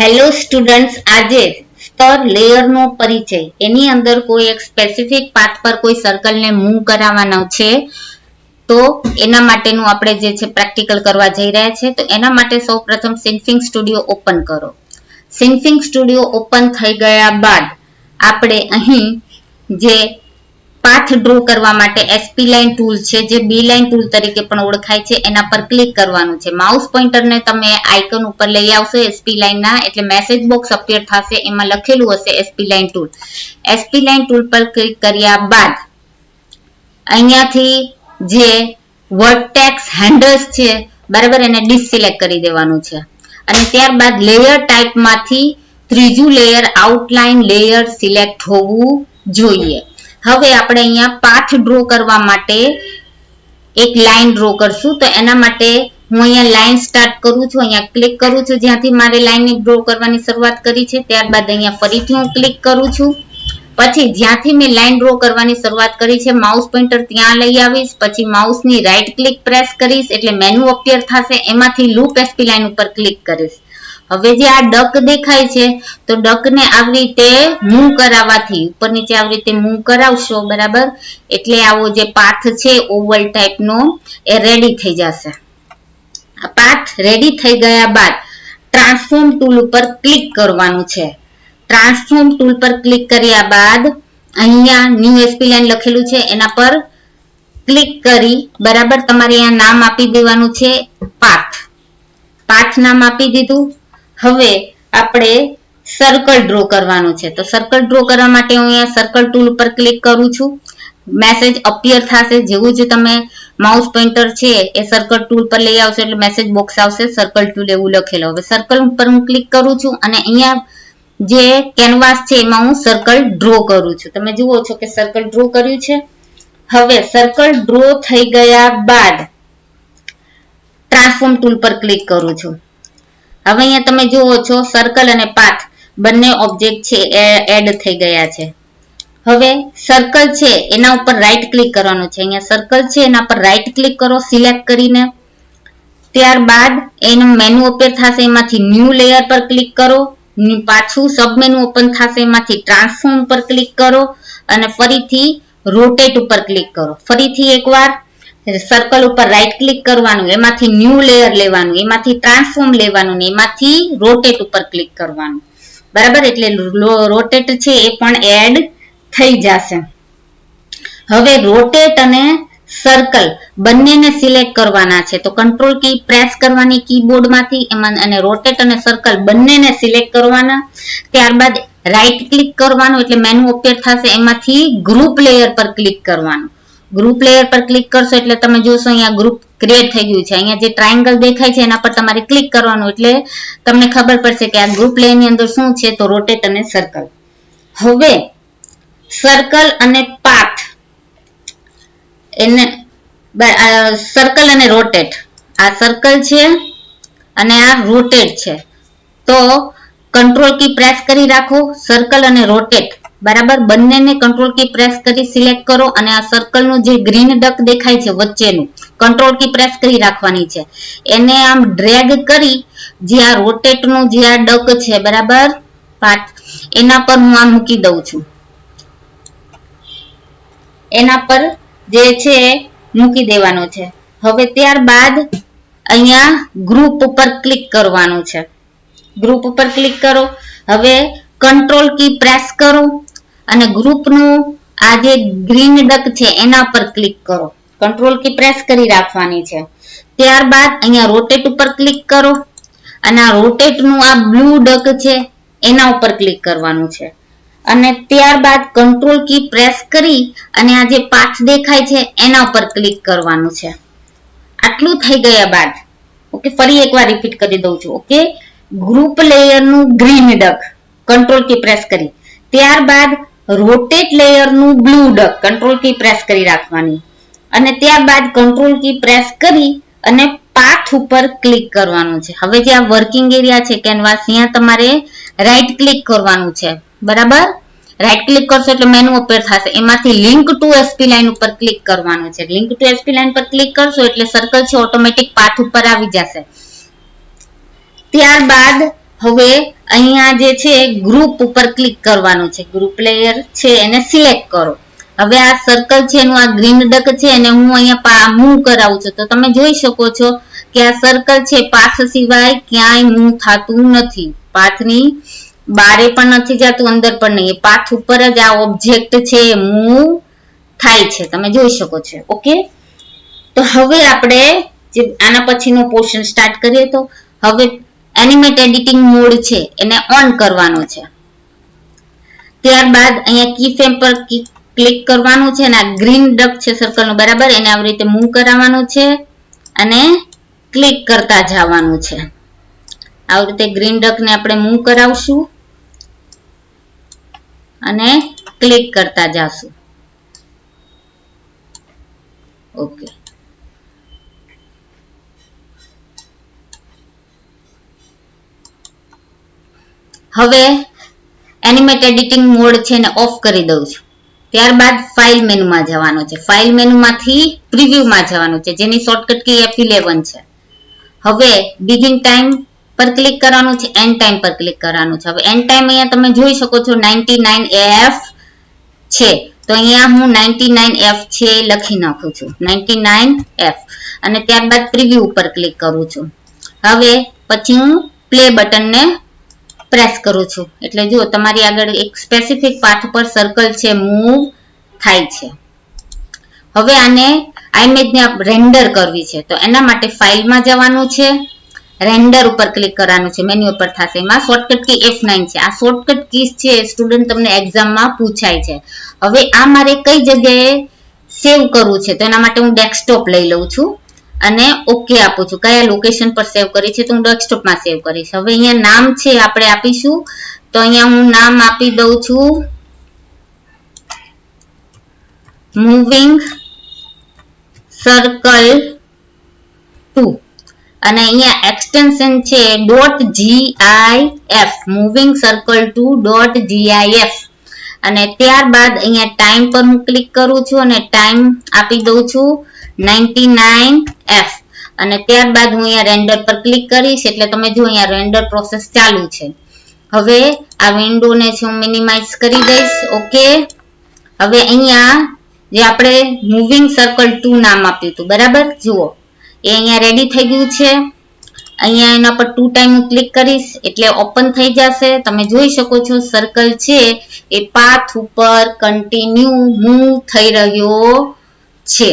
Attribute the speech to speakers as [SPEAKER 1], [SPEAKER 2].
[SPEAKER 1] Hello students આજે સ્તર લેયરનો પરિચય. એની અંદર કોઈ એક સ્પેસિફિક પાથ પર કોઈ સર્કલને મૂવ કરાવવાનો છે, તો એના માટેનું આપણે જે છે પ્રેક્ટિકલ કરવા જઈ રહ્યા છે. તો એના માટે સૌપ્રથમ સિન્ફિંગ સ્ટુડિયો ઓપન કરો. સિન્ફિંગ સ્ટુડિયો ઓપન થઈ ગયા બાદ આપણે અહીં જે પાથ ડ્રો કરવા માટે એસપી લાઇન ટૂલ છે, જે બી લાઇન ટૂલ તરીકે પણ ઓળખાય છે, એના પર ક્લિક કરવાનું છે. માઉસ પોઈન્ટરને તમે આઇકન ઉપર લઈ આવશો એસપી લાઇનના એટલે મેસેજ બોક્સ અપિયર થશે, એમાં લખેલું હશે SP line tool SP line tool પર ક્લિક કર્યા બાદ, અહીંયાથી જે વર્ટેક્સ હેન્ડલ્સ છે, બરાબર, એને ડિસિલેક્ટ કરી દેવાનું છે. અને ત્યારબાદ લેયર ટાઈપમાંથી ત્રીજું લેયર આઉટલાઇન લેયર સિલેક્ટ હોવું જોઈએ. હવે આપણે અહીંયા પાથ ડ્રો કરવા માટે એક લાઈન ડ્રો કરશું. તો એના માટે હું અહીંયા લાઈન સ્ટાર્ટ કરું છું, અહીંયા ક્લિક કરું છું. જ્યાંથી મારે લાઈનને ડ્રો કરવાની શરૂઆત કરી છે, ત્યારબાદ અહીંયા ફરીથી હું ક્લિક કરું છું. પછી જ્યાંથી મેં લાઈન ડ્રો કરવાની શરૂઆત કરી છે, માઉસ પોઈન્ટર ત્યાં લઈ આવીશ. પછી માઉસની રાઈટ ક્લિક પ્રેસ કરીશ, એટલે મેનુ અપિયર થશે. એમાંથી લૂપ એસપી લાઈન ઉપર ક્લિક કરીશ. હવે જે આ ડક દેખાય છે, તો ડકને આવી રીતે મૂવ કરાવવાથી, ઉપર નીચે આવી રીતે મૂવ કરાવશો, બરાબર? એટલે આવો જે પાથ છે, ઓવલ ટાઈપનો, એ રેડી થઈ જશે. પાથ રેડી થઈ ગયા બાદ ટ્રાન્સફોર્મ ટૂલ ઉપર ક્લિક કરવાનું છે. ટ્રાન્સફોર્મ ટૂલ પર ક્લિક કર્યા બાદ, અહીંયા ન્યુ એસપી લાઈન લખેલું છે, એના પર ક્લિક કરી, બરાબર? તમારે અહીંયા નામ આપી દેવાનું છે, પાથ. પાથ નામ આપી દીધું હવે આપણે સર્કલ ડ્રો કરવાનું છે. તો સર્કલ ડ્રો કરવા માટે હું અહીંયા સર્કલ ટૂલ ઉપર ક્લિક કરું છું. મેસેજ અપિયર થશે. જેવું જ તમે માઉસ પોઇન્ટર છે એ સર્કલ ટૂલ પર લઈ આવશો એટલે મેસેજ બોક્સ આવશે. સર્કલ ટૂલ એવું લખેલો. હવે સર્કલ ઉપર હું ક્લિક કરું છું અને અહીંયા જે કેનવાસ છે એમાં હું સર્કલ ડ્રો કરું છું. તમે જુઓ છો કે સર્કલ ડ્રો કર્યું છે. હવે સર્કલ ડ્રો થઈ ગયા બાદ ટ્રાન્સફોર્મ ટૂલ પર ક્લિક કરું છું. હવે અહીંયા તમે જુઓ છો સર્કલ અને પાથ બંને ઓબ્જેક્ટ છે, એ એડ થઈ ગયા છે. હવે સર્કલ છે, એના ઉપર રાઈટ ક્લિક કરવાનું છે. અહીંયા સર્કલ છે, એના પર રાઈટ ક્લિક કરો સિલેક્ટ કરીને. ત્યારબાદ એનું મેનુ ઓપન થશે, એમાંથી ન્યૂ લેયર પર ક્લિક કરો. પાછું સબ મેનુ ઓપન થશે, એમાંથી ટ્રાન્સફોર્મ પર ક્લિક કરો. અને ફરીથી રોટેટ ઉપર ક્લિક કરો. ફરીથી એકવાર સર્કલ ઉપર રાઈટ ક્લિક કરવાનું, એમાંથી ન્યૂ લેયર લેવાનું, એમાંથી ટ્રાન્સફોર્મ લેવાનું ને એમાંથી રોટેટ ઉપર ક્લિક કરવાનું. બરાબર? એટલે રોટેટ છે એ પણ એડ થઈ જશે. હવે રોટેટ અને સર્કલ બંનેને સિલેક્ટ કરવાના છે. તો કંટ્રોલ કી પ્રેસ કરવાની કીબોર્ડમાંથી એમાં અને રોટેટ અને સર્કલ બંનેને સિલેક્ટ કરવાના. ત્યારબાદ રાઈટ ક્લિક કરવાનું, એટલે મેનુ ઓપેર થશે, એમાંથી ગ્રુપ લેયર પર ક્લિક કરવાનું. ગ્રુપ લેયર પર ક્લિક કરશો એટલે તમે જોશો અહીંયા ગ્રુપ ક્રિએટ થઈ ગયું છે. અહીંયા જે ટ્રાયંગલ દેખાય છે એના પર તમારે ક્લિક કરવાનું એટલે તમને ખબર પડશે કે આ ગ્રુપ લેયરની અંદર શું છે તો રોટેટ અને સર્કલ હવે સર્કલ અને પાથ એને સર્કલ અને રોટેટ આ સર્કલ છે અને આ રોટેટ છે. તો કંટ્રોલ કી પ્રેસ કરી રાખો સર્કલ અને રોટેટ બરાબર? બંનેને કંટ્રોલ કી પ્રેસ કરી સિલેક્ટ કરો અને આ સર્કલનું જે ગ્રીન ડક દેખાય છે વચ્ચેનું કંટ્રોલ કી પ્રેસ કરી રાખવાની છે. એને આમ ડ્રેગ કરી, જે આ રોટેટનું જે આ ડક છે, બરાબર? પાર્ટ એના પર હું આ મૂકી દઉં છું. એના પર જે છે મૂકી દેવાનું છે. હવે ત્યારબાદ અહીંયા ગ્રુપ ઉપર ક્લિક કરવાનું છે. ગ્રુપ ઉપર ક્લિક કરો. હવે કંટ્રોલ કી પ્રેસ કરો. અને ગ્રુપનું આ જે ગ્રીન ડક છે, એના પર ક્લિક કરો. કંટ્રોલ કી પ્રેસ કરી રાખવાની છે. ત્યારબાદ અહીંયા રોટેટ ઉપર ક્લિક કરો. અને આ રોટેટનું આ બ્લુ ડક છે, એના ઉપર ક્લિક કરવાનું છે. અને ત્યારબાદ કંટ્રોલ કી પ્રેસ કરી અને આ જે પાથ દેખાય છે, એના ઉપર ક્લિક કરવાનું છે. આટલું થઈ ગયા બાદ, ઓકે, ફરી એકવાર રિપીટ કરી દઉં છું, okay? Group લેયરનું green duck. Control key press કરી. ત્યારબાદ rotate લેયરનું blue duck control key press કરી રાખવાની. અને ત્યારબાદ કંટ્રોલ કી પ્રેસ કરી અને પાથ ઉપર ક્લિક કરવાનું છે. હવે જે આ વર્કિંગ એરિયા છે કેનવાસ, અહીંયા તમારે રાઈટ ક્લિક કરવાનું છે. બરાબર? રાઈટ ક્લિક કરશો એટલે મેનુ અપેર થશે. એમાંથી લિંક ટુ એસપી લાઈન ઉપર ક્લિક કરવાનું છે. લિંક ટુ એસપી લાઈન પર ક્લિક કરશો એટલે સર્કલ છે ઓટોમેટિક પાથ ઉપર આવી જશે. ત્યારબાદ હવે અહીંયા જે છે ગ્રુપ ઉપર ક્લિક કરવાનું છે. ગ્રુપ લેયર છે, એને સિલેક્ટ કરો. હવે આ સર્કલ છે, એનું આ ગ્રીન ડક છે, એને હું અહીંયા મૂવ કરાવું છું. તો તમે જોઈ શકો છો કે આ સર્કલ છે, પાથ સિવાય ક્યાંય મૂવ થતું નથી. પાથની બારે પણ નથી જતું, અંદર પણ નહીં. એ પાથ ઉપર જ આ ઓબ્જેક્ટ છે, એ મૂવ થાય છે. તમે જોઈ શકો છો. ઓકે તો હવે આપણે જે, આના પછીનો પોર્શન સ્ટાર્ટ કરીએ તો, હવે એનિમેટ એડિટિંગ મોડ છે, એને ઓન કરવાનો છે. ત્યારબાદ અહીંયા કી ફ્રેમ પર ક્લિક કરવાનું છે અને આ ગ્રીન ડક છે સર્કલનું બરાબર, એને આવી રીતે મૂવ કરાવવાનું છે અને ક્લિક કરતા જવાનું છે. આવી રીતે ગ્રીન ડકને આપણે મૂવ કરાવશું અને ક્લિક કરતા જશું. ઓકે હવે એનિમેટ એડિટિંગ મોડ છે ને ઓફ કરી દઉં છું. ત્યારબાદ ફાઇલ મેનુમાં જવાનું છે. ફાઇલ મેનુમાંથી પ્રિવ્યુમાં જવાનું છે, જેની શોર્ટકટ કી F11 છે. હવે બિગિન ટાઈમ પર ક્લિક કરવાનું છે એન્ડ ટાઈમ પર ક્લિક કરવાનું છે. હવે એન્ડ ટાઈમ અહીંયા તમે જોઈ શકો છો નાઇન્ટી નાઇન એફ છે. તો અહીંયા હું નાઇન્ટી નાઇન એફ છે લખી નાખું છું. નાઇન્ટી નાઇન એફ અને ત્યારબાદ પ્રિવ્યુ ઉપર ક્લિક કરું છું. હવે પછી હું પ્લે બટનને પ્રેસ કરું છું. એટલે જુઓ, તમારી આગળ એક સ્પેસિફિક પાથ પર સર્કલ છે મૂવ થાય છે. હવે આને આ ઇમેજને રેન્ડર કરવી છે. તો એના માટે ફાઇલમાં જવાનું છે. રેન્ડર ઉપર ક્લિક કરવાનું છે. મેન્યુ ઉપર થશે એમાં શોર્ટકટ કી F9 છે. આ શોર્ટકટ કીઝ છે સ્ટુડન્ટ તમને એક્ઝામમાં પૂછાય છે. હવે આ મારે કઈ જગ્યાએ સેવ કરવું છે? તો એના માટે હું ડેસ્કટોપ લઈ લઉં છું. અને ઓકે આપું છું. કયા લોકેશન પર સેવ કરી છે તો હું ડેસ્કટોપમાં સેવ કરીશ. હવે અહીંયા નામ છે આપણે આપીશું. તો અહીંયા હું નામ આપી દઉં છું. મૂવિંગ સર્કલ ટુ અને અહીંયા એક્સટેન્શન છે dot GIF moving circle two dot GIF અને ત્યારબાદ અહીંયા ટાઈમ પર હું ક્લિક કરું છું અને ટાઈમ આપી દઉં છું. 99 એફ અને ત્યારબાદ હું અહીંયા રેન્ડર પર ક્લિક કરીશ એટલે તમે જો અહીંયા રેન્ડર પ્રોસેસ ચાલુ છે. હવે આ વિન્ડોને છે હું મિનિમાઇઝ કરી દઈશ. ઓકે હવે અહીંયા જે આપણે મૂવિંગ સર્કલ ટુ નામ આપ્યું હતું, બરાબર? જુઓ. એ અહીંયા રેડી થઈ ગયું છે. અહીંયા એના પર ટુ ટાઈમ હું ક્લિક કરીશ, એટલે ઓપન થઈ જશે. તમે જોઈ શકો છો સર્કલ છે એ પાથ ઉપર કન્ટિન્યુ મૂવ થઈ રહ્યો છે.